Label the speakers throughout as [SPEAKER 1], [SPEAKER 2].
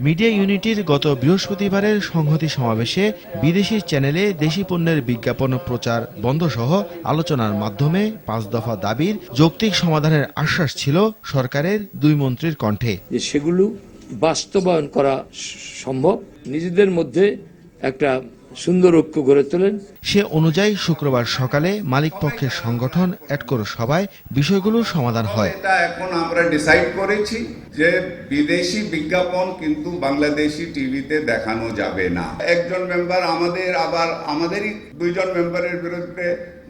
[SPEAKER 1] Media ইউনিটির গত বৃহস্পতিবারের সংহতি সমাবেশে বিদেশি চ্যানেলে দেশি পণ্যের বিজ্ঞাপন প্রচার বন্ধ সহ আলোচনার মাধ্যমে পাঁচ দফা দাবির যৌক্তিক সমাধানের আশ্বাস ছিল সরকারের দুই মন্ত্রীর কণ্ঠে।
[SPEAKER 2] সেগুলো বাস্তবায়ন করা সম্ভব। নিজেদের মধ্যে একটা সুন্দর ঐক্য গড়ে তোলেন।
[SPEAKER 1] সে অনুযায়ী শুক্রবার সকালে মালিক পক্ষের সংগঠন এটকোর সভায় বিষয়গুলোর সমাধান হয়।
[SPEAKER 3] এটা এখন আমরা ডিসাইড করেছি যে বিদেশি বিজ্ঞাপন কিন্তু বাংলাদেশি টিভিতে দেখানো যাবে না। একজন মেম্বার আমাদের আবার আমাদেরই দুইজন মেম্বারের বিরুদ্ধে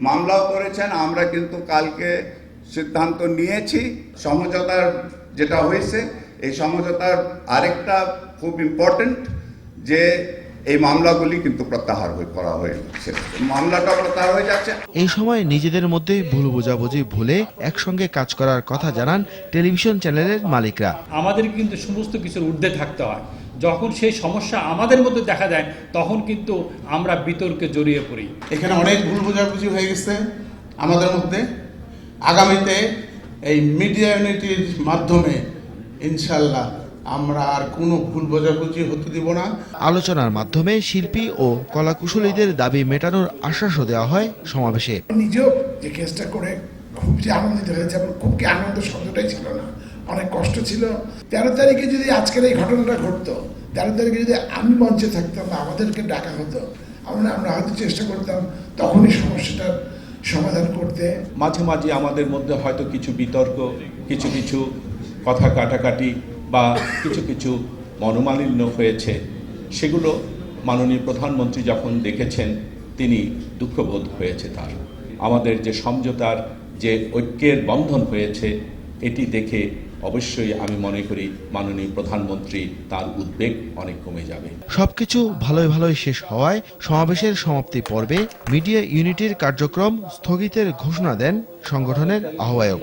[SPEAKER 3] মামলাও করেছেন। আমরা কিন্তু কালকে সিদ্ধান্ত নিয়েছি। সমঝোতার যেটা হয়েছে এই সমঝোতার আরেকটা খুব ইম্পর্টেন্ট যে এই মামলাগুলি কিন্তু প্রত্যাহার হয়ে- করা হয়েছে মামলাটা প্রত্যাহার হয়ে যাচ্ছে।
[SPEAKER 1] এই সময় নিজেদের মধ্যে ভুল বোঝাবুঝি ভুলে একসঙ্গে কাজ করার কথা জানান টেলিভিশন চ্যানেলের মালিকরা।
[SPEAKER 4] আমাদের কিন্তু সমস্ত কিছুর ঊর্ধ্বে থাকতে হয়। যখন সেই সমস্যা আমাদের মধ্যে দেখা যায় তখন কিন্তু আমরা বিতর্কে জড়িয়ে পড়ি।
[SPEAKER 5] এখানে অনেক ভুল বোঝাবুঝি হয়ে গেছে আমাদের মধ্যে। আগামীতে এই মিডিয়া ইউনিটির মাধ্যমে ইনশাল্লাহ আমরা আর কোনো ভুল বোঝাবুঝি হতে দিব না।
[SPEAKER 1] আলোচনার মাধ্যমে শিল্পী ও কলাকুশলীদের দাবি মেটানোর আশ্বাসও দেওয়া হয় সমাবেশে।
[SPEAKER 6] নিজেও যে কেসটা করে খুব যে আনন্দিত হয়েছে এবং খুব কি আনন্দ শব্দটাই ছিল না। অনেক কষ্ট ছিল। তেরো তারিখে যদি আজকের এই ঘটনাটা ঘটতো তেরো তারিখে যদি আমি মঞ্চে থাকতাম বা আমাদেরকে ডাকা হতো আমরা আমরা হয়তো চেষ্টা করতাম তখনই সমস্যাটার সমাধান করতে।
[SPEAKER 7] মাঝে মাঝে আমাদের মধ্যে হয়তো কিছু বিতর্ক কিছু কিছু কথা কাটাকাটি বা কিছু কিছু মনোমালিন্য হয়েছে, সেগুলো মাননীয় প্রধানমন্ত্রী যখন দেখেছেন, তিনি দুঃখবোধ হয়েছে তার। আমাদের যে সমঝোতার যে ঐক্যের বন্ধন হয়েছে, এটি দেখে অবশ্যই আমি মনে করি মাননীয় প্রধানমন্ত্রী তার উদ্বেগ অনেক কমে যাবে।
[SPEAKER 1] সবকিছু ভালোই ভালোই শেষ হওয়ায় সমাবেশের সমাপ্তি পর্বে মিডিয়া ইউনিটির কার্যক্রম স্থগিতের ঘোষণা দেন সংগঠনের আহ্বায়ক।